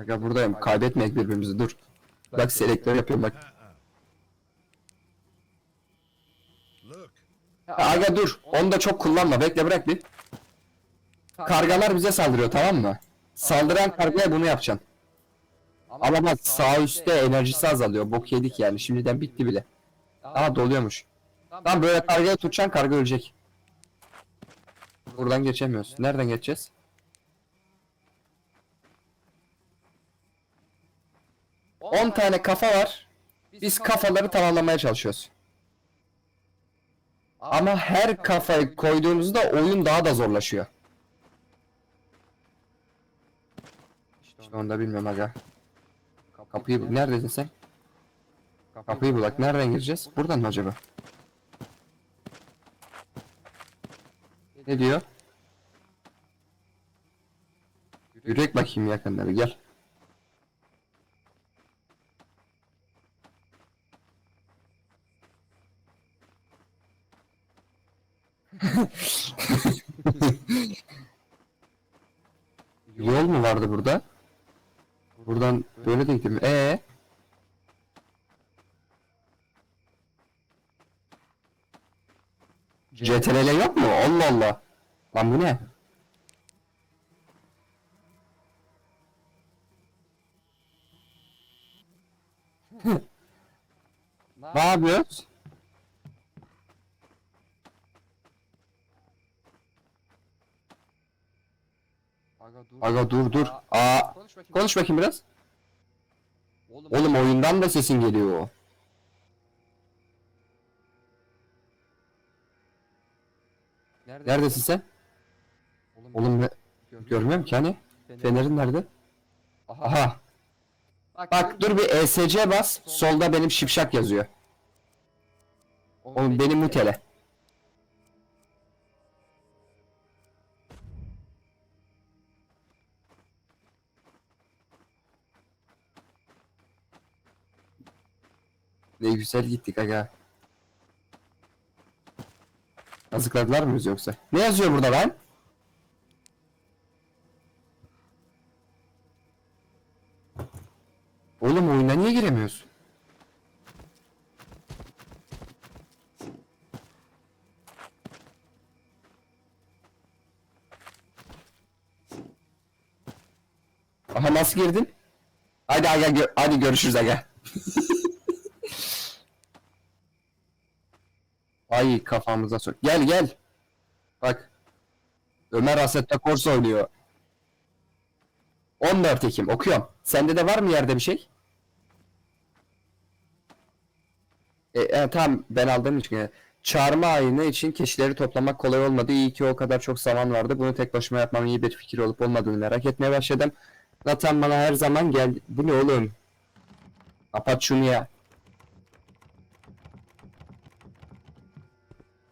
Aga buradayım. Kaybetmeyek birbirimizi dur. Bak selektör yapıyorum bak. Ha, Aga dur. Onu da çok kullanma. Bekle bırak bir. Kargalar bize saldırıyor tamam mı? Saldıran kargaya bunu yapacaksın. Ama bak sağ üstte enerjisi azalıyor. Bok yedik yani. Şimdiden bitti bile. Aa doluyormuş. Tamam böyle kargaya tutacaksın karga ölecek. Buradan geçemiyoruz. Nereden geçeceğiz? 10 tane kafa var. Biz kafaları tamamlamaya çalışıyoruz. Ama her kafayı koyduğumuzda oyun daha da zorlaşıyor. İşte onu da bilmiyorum aga. Kapıyı. Neredesin sen? Kapıyı bulak. Nereden gireceğiz? Buradan mı acaba? Ne diyor? Yürek bakayım yakınları gel. Yol mu vardı burada? Buradan böyle de gittim. Ee? CTRL yok mu? Allah Allah. Lan bu ne? Ne yapıyoruz? Aga dur dur. Aa, Konuş bakayım. konuş bakayım biraz. Oğlum, Oğlum oyundan da sesin geliyor. nerede? Neredesin sen? Oğlum, Oğlum ne? görmüyorum. Ki hani. Fenerin nerede? Aha. Aha. Bak, Bak dur bir ESC bas. Solda benim şipşak yazıyor. Oğlum benim mutele. Ne güzel gittik aga. Azıkladılar mıyız yoksa? Ne yazıyor burada lan? Oğlum oyuna niye giremiyorsun? Aha nasıl girdin? Hadi aga gö- hadi görüşürüz aga. Ay kafamıza sok. Gel gel. Bak. Ömer Assetto Corsa oynuyor. 14 Ekim okuyorum. Sende de var mı yerde bir şey? E, e, tamam ben aldığım için. yani. Çağırma ayını için kişileri toplamak kolay olmadı. İyi ki o kadar çok zaman vardı. Bunu tek başıma yapmam iyi bir fikir olup olmadığını merak etmeye başladım. Zaten bana her zaman gel... Bu ne oğlum? Kapat şunu ya.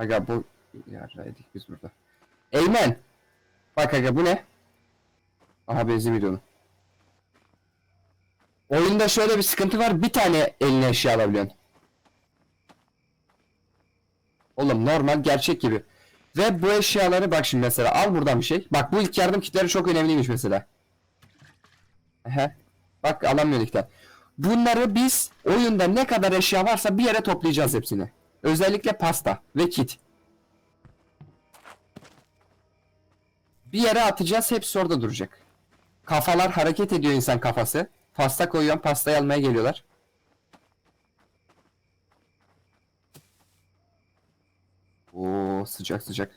Aga bu... Yarraydık biz burada. Eymen! Bak aga bu ne? Aha benzin bidonu. Oyunda şöyle bir sıkıntı var. Bir tane eline eşya alabiliyorsun. Oğlum normal gerçek gibi. Ve bu eşyaları bak şimdi mesela al buradan bir şey. Bak bu ilk yardım kitleri çok önemliymiş mesela. Ehe. Bak alamıyor ilkten. Bunları biz oyunda ne kadar eşya varsa bir yere toplayacağız hepsini. Özellikle pasta ve kit. Bir yere atacağız hepsi orada duracak. Kafalar hareket ediyor insan kafası. Pasta koyuyorum pastayı almaya geliyorlar. Oo sıcak sıcak.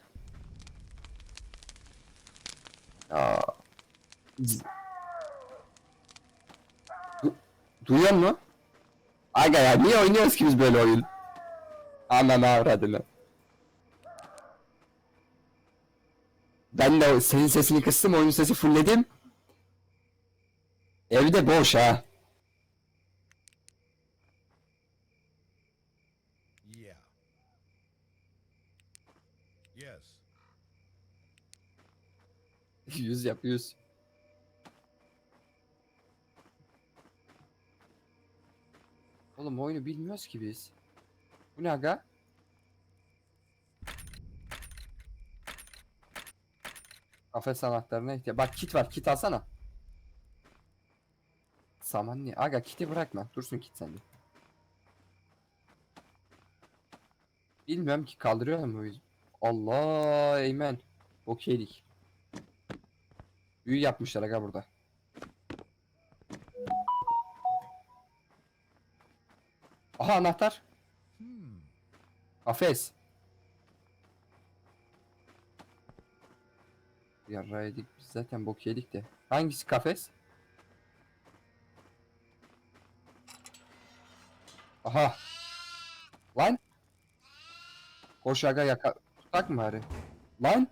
Ya. Du- Duyuyor mu? Aga ya niye oynuyoruz ki biz böyle oyun? Ananı avradını. Ben de senin sesini kıstım oyun sesi fullledim. Evde boş ha. yeah. Yes. yüz yap yüz. Oğlum oyunu bilmiyoruz ki biz. Bu ne aga? Kafes anahtarına ihtiyaç. Bak kit var kit alsana. saman niye? Aga kiti bırakma. Dursun kit sende. Bilmiyorum ki kaldırıyor mu? Allah eymen. Okeylik. Büyü yapmışlar aga burada. Aha anahtar. Kafes. Yarraydık biz zaten bok yedik de. Hangisi kafes? Aha. Lan. Koş aga yaka. Tutak mı bari? Lan.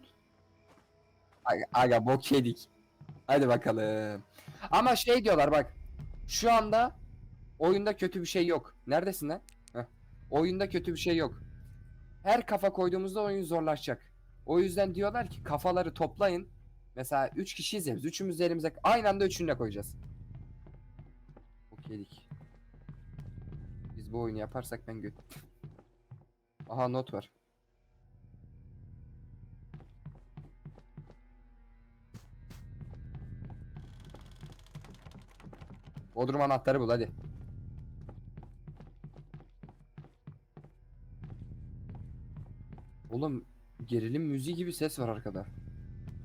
Aga, aga bok yedik. Hadi bakalım. Ama şey diyorlar bak. Şu anda oyunda kötü bir şey yok. Neredesin lan? Heh. Oyunda kötü bir şey yok. Her kafa koyduğumuzda oyun zorlaşacak. O yüzden diyorlar ki kafaları toplayın. Mesela 3 kişiyiz ya biz. Üçümüz de elimize aynı anda üçünü de koyacağız. Okeydik. Biz bu oyunu yaparsak ben göt. Aha not var. Bodrum anahtarı bul hadi. Oğlum gerilim müziği gibi ses var arkada.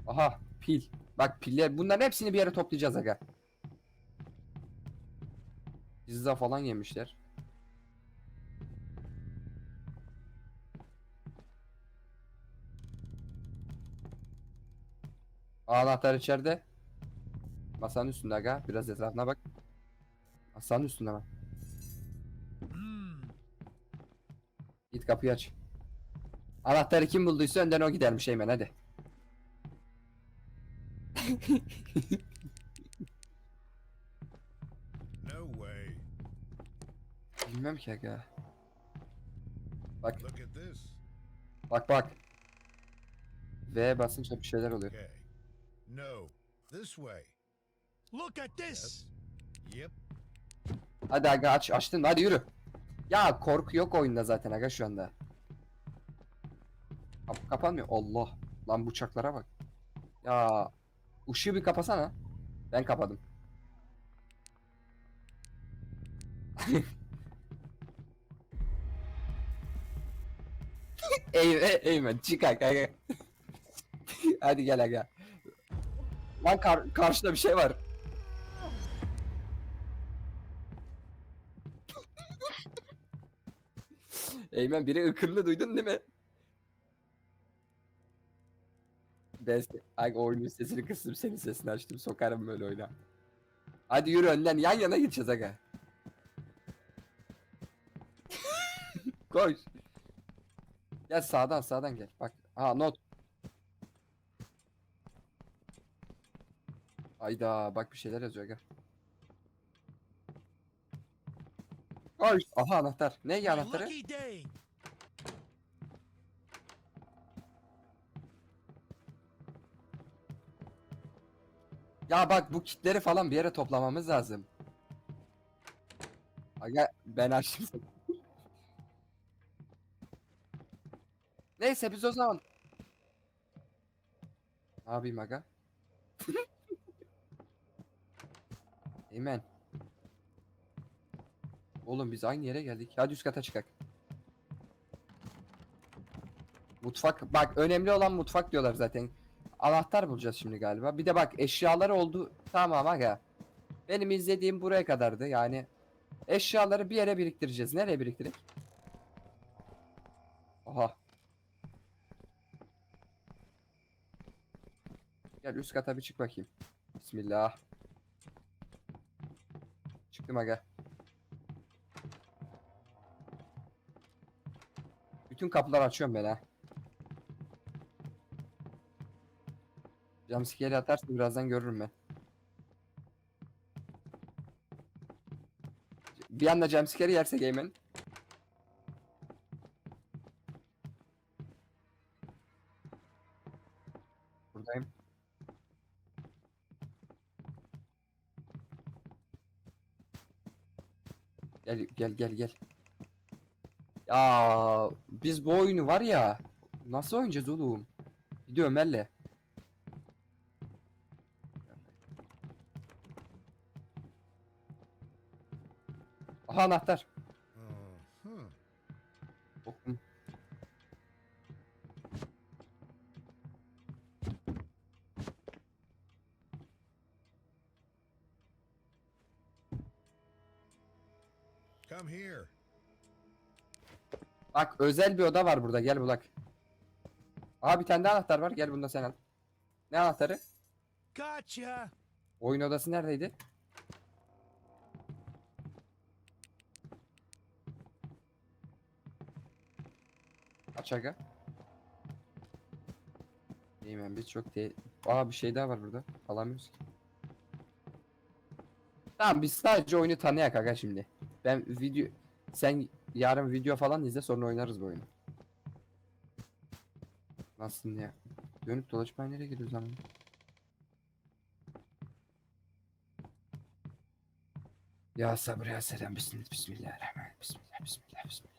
Aha pil. Bak piller bunların hepsini bir yere toplayacağız aga. Pizza falan yemişler. Anahtar içeride. Masanın üstünde aga. Biraz etrafına bak. Masanın üstünde bak. Git kapıyı aç. Anahtarı kim bulduysa önden o gidermiş Eymen hadi. No way. Bilmem ki aga. Bak Look at this. bak bak. V basınca bir şeyler oluyor. Okay. No. This way. Look at this! Yep. Hadi aga aç açtın hadi yürü. Ya korku yok oyunda zaten aga şu anda. Kapı kapanmıyor. Allah. Lan bıçaklara bak. Ya ışığı bir kapasana. Ben kapadım. Ey, ey, Eymen çık aga. Hadi gel aga. Lan kar- karşıda bir şey var. Eymen biri ıkırlı duydun değil mi? Ben se- Ay oyunun sesini kıstım senin sesini açtım sokarım böyle oyuna. Hadi yürü önden yan yana gideceğiz aga. Koş. Gel sağdan sağdan gel. Bak. Ha not. Ayda bak bir şeyler yazıyor aga. Koş. Aha anahtar. Ne ya anahtarı? lucky day! Ya bak bu kitleri falan bir yere toplamamız lazım. Aga ben açtım. Neyse biz o zaman. Ne yapayım aga? Eymen. Oğlum biz aynı yere geldik. Hadi üst kata çıkak. Mutfak bak önemli olan mutfak diyorlar zaten. Anahtar bulacağız şimdi galiba. Bir de bak eşyaları oldu. Tamam aga. Benim izlediğim buraya kadardı yani. Eşyaları bir yere biriktireceğiz. Nereye biriktirek? Aha. Gel üst kata bir çık bakayım. Bismillah. Çıktım aga. Bütün kapıları açıyorum ben ha. Jumpscare atarsa birazdan görürüm ben. Bir anda jumpscare yerse game'in. Buradayım. Gel gel gel gel. Ya biz bu oyunu var ya nasıl oynayacağız oğlum? Gidiyorum elle. Anahtar. Okum. Come here. Bak özel bir oda var burada gel bulak. Aha bir tane daha anahtar var gel bunu da sen al. Ne anahtarı? Gotcha. Oyun odası neredeydi? Aç aga. Ben biz çok değil. Aa bir şey daha var burada. Alamıyoruz ki. Tamam biz sadece oyunu tanıyak aga şimdi. Ben video sen yarın video falan izle sonra oynarız bu oyunu. Nasıl ya? Dönüp dolaşmaya nereye gidiyoruz ama? Ya sabır ya selam bismillah bismillahirrahmanirrahim bismillah bismillah bismillah bismillah bismillah.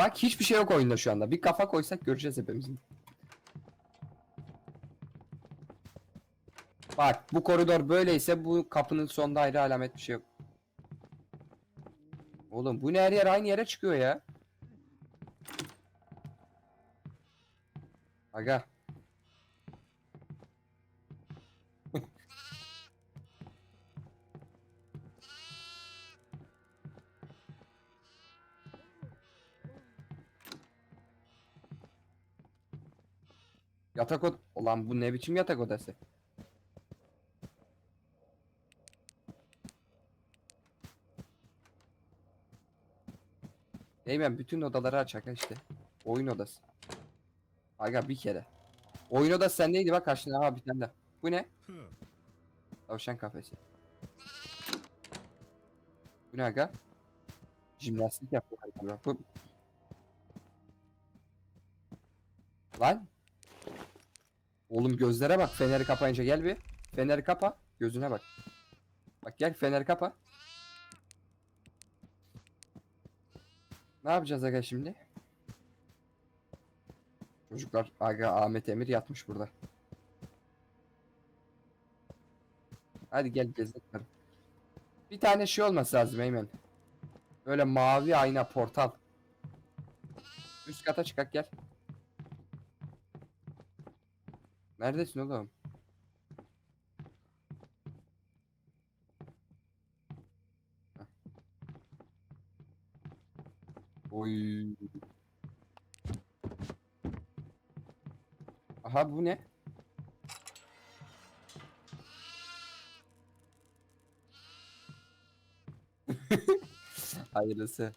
Bak hiçbir şey yok oyunda şu anda. Bir kafa koysak göreceğiz hepimizin. Bak bu koridor böyleyse bu kapının sonunda ayrı alamet bir şey yok. Oğlum bu ne her yer aynı yere çıkıyor ya. Aga. Yatak od... Ulan bu ne biçim yatak odası? Eymen bütün odaları aç aga işte. Oyun odası. Aga bir kere. Oyun odası sendeydi bak karşına ha bir tane daha. Bu ne? Tavşan kafesi. Bu ne aga? Jimnastik yapıyor. Bu... Lan. Oğlum gözlere bak feneri kapayınca gel bir. Feneri kapa. Gözüne bak. Bak gel feneri kapa. Ne yapacağız aga şimdi? Çocuklar aga Ahmet Emir yatmış burada. Hadi gel gezelim. Bir tane şey olması lazım Eymen. Böyle mavi ayna portal. Üst kata çıkak gel. Neredesin oğlum? Oy. Aha bu ne? Hayırlısı.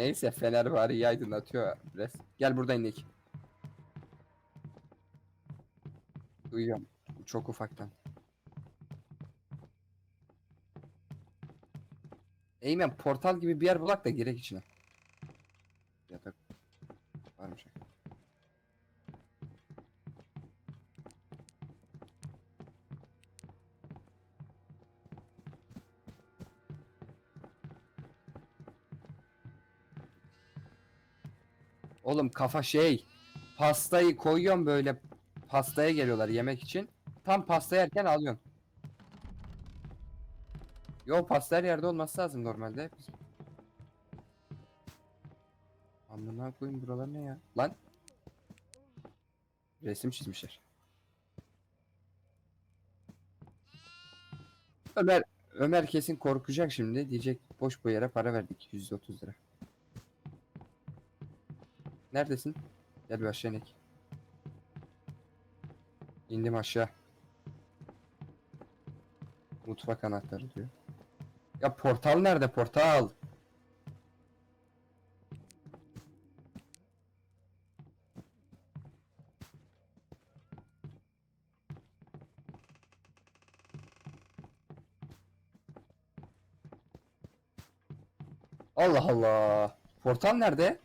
Neyse Fener bari iyi aydınlatıyor biraz. Gel burada indik. Duyuyorum. Çok ufaktan. Eymen portal gibi bir yer bulak da girek içine. Yatak. Oğlum kafa şey. Pastayı koyuyorsun böyle pastaya geliyorlar yemek için. Tam pasta yerken alıyorsun. Yo pasta her yerde olması lazım normalde. Amına koyayım buralar ne ya? Lan. Resim çizmişler. Ömer Ömer kesin korkacak şimdi. Diyecek boş bu yere para verdik 130 lira. Neredesin? Gel bir aşağı inek. İndim aşağı. Mutfak anahtarı diyor. Ya portal nerede portal? Allah Allah. Portal nerede?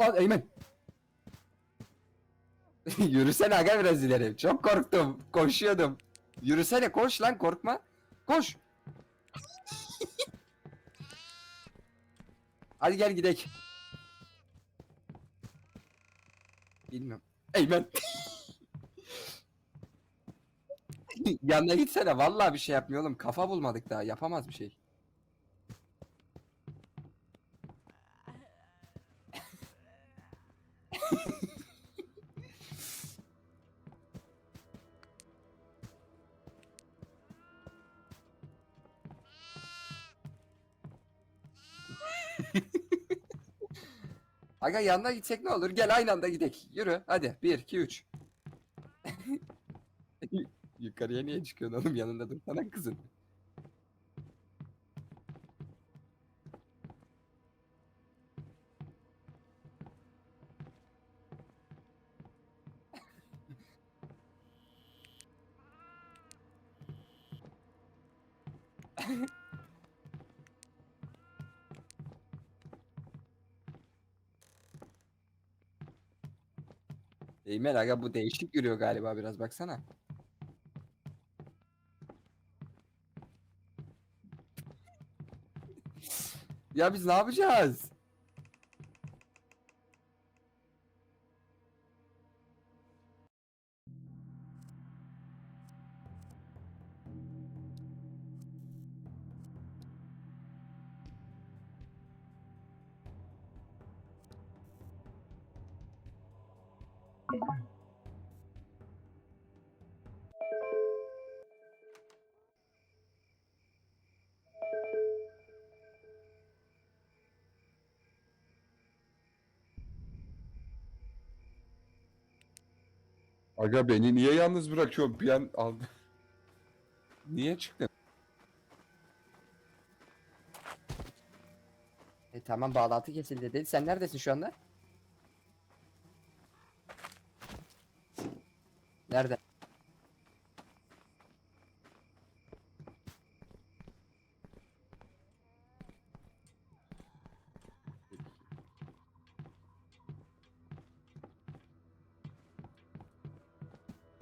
Al Eymen. Yürüsene aga biraz ileri. Çok korktum. Koşuyordum. Yürüsene koş lan korkma. Koş. Hadi gel gidek. Bilmiyorum. Eymen. Yanına gitsene vallahi bir şey yapmıyor oğlum. Kafa bulmadık daha. Yapamaz bir şey. Aga yanına gitsek ne olur? Gel aynı anda gidek. Yürü hadi. 1 2 3. Yukarıya niye çıkıyorsun oğlum? Yanında dursana kızın. Eymen aga bu değişik yürüyor galiba biraz baksana. Ya biz ne yapacağız? Aga beni niye yalnız bırakıyorsun? Bir an aldı. Niye çıktın? E tamam bağlantı kesildi dedi. Sen neredesin şu anda? Nerede?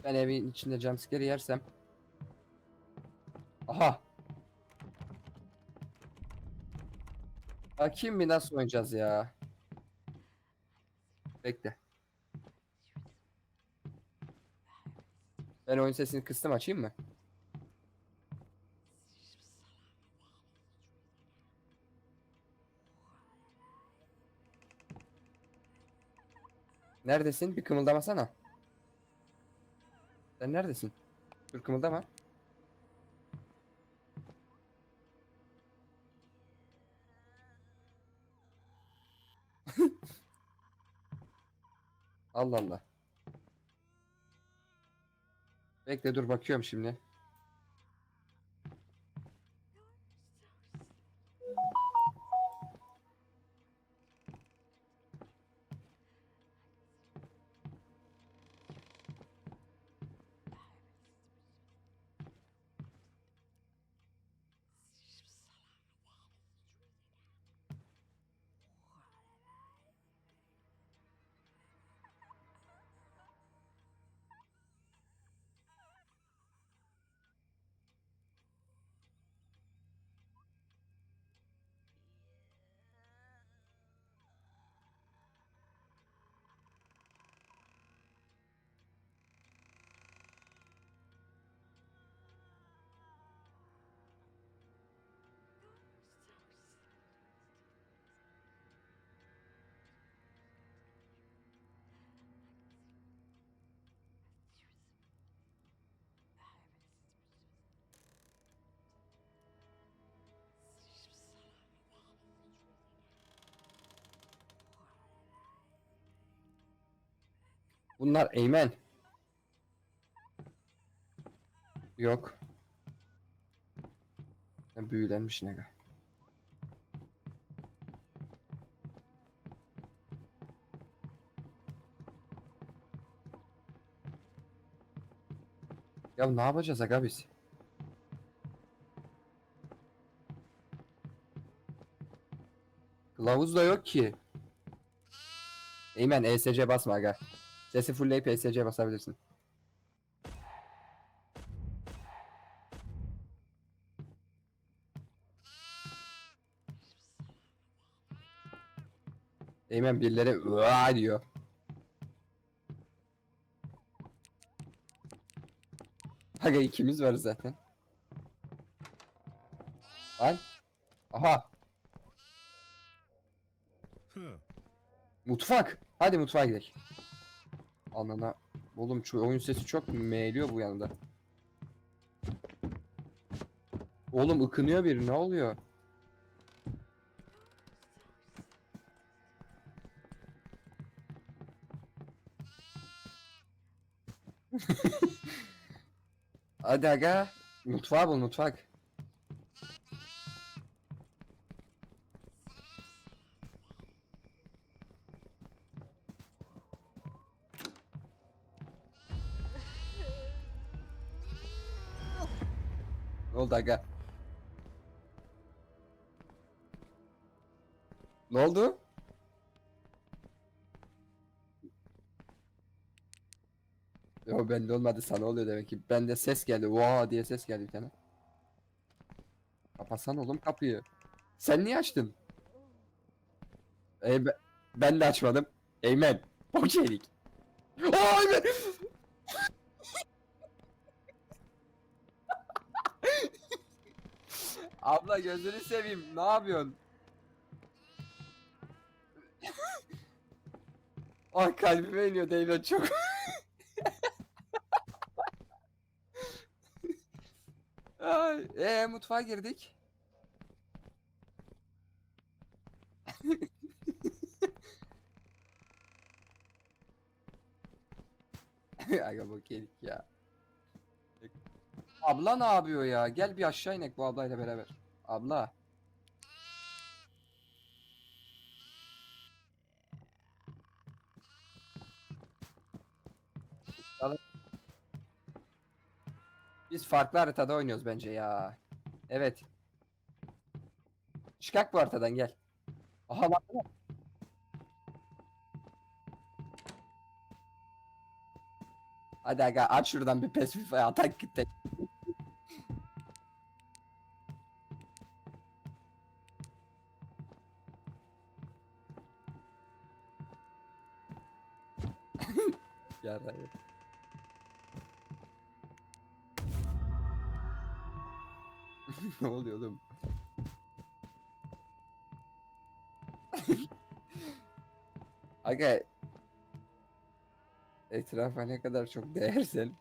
Ben evin içinde jumpscare yersem. Aha. Bakayım bir nasıl oynayacağız ya. Bekle. Ben oyun sesini kıstım açayım mı? Neredesin? Bir kımıldamasana. Sen neredesin? Dur kımıldama. Allah Allah. Bekle dur bakıyorum şimdi. Bunlar Eymen. Yok. Sen büyülenmiş ne. Ya ne yapacağız aga biz? Kılavuz da yok ki. Eymen ESC basma aga. Sesi fullleyip PSC basabilirsin. Eymen birileri "Vaa!" diyor. Aga ikimiz varız zaten. Lan. Aha. Mutfak. Hadi mutfağa gidelim. Anana. Oğlum şu oyun sesi çok meğliyor bu yanında. Oğlum ıkınıyor biri ne oluyor? Hadi aga. Mutfağı bul mutfak. Oldu aga? Ne oldu? Yo bende olmadı sana oluyor demek ki. Bende ses geldi. Vaa diye ses geldi bir tane. Kapatsan oğlum kapıyı. Sen niye açtın? E, be- ben de açmadım. Eymen. Boş yedik. Aa Eymen. Abla gözünü seveyim. Ne yapıyorsun? Ay kalbime iniyor Eymen çok. Ay, ee, mutfağa girdik. Aga bak yedik ya. Abla ne yapıyor ya? Gel bir aşağı inek bu ablayla beraber. Abla. Biz farklı haritada oynuyoruz bence ya. Evet. Çıkak bu haritadan gel. Aha bak. Hadi aga aç şuradan bir pes atak gitti. Yarayı. ne oluyor oğlum? Aga etrafa ne kadar çok değersen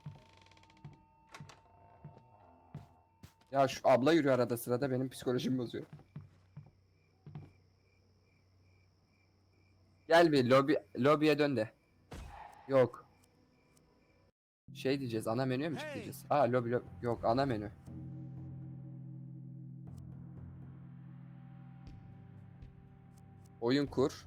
Ya şu abla yürüyor arada sırada benim psikolojimi bozuyor. Gel bir lobi lobiye dön de. Yok. Şey diyeceğiz ana menüye mi Hey! çıkacağız? Aa lobi lobi yok ana menü. Oyun kur.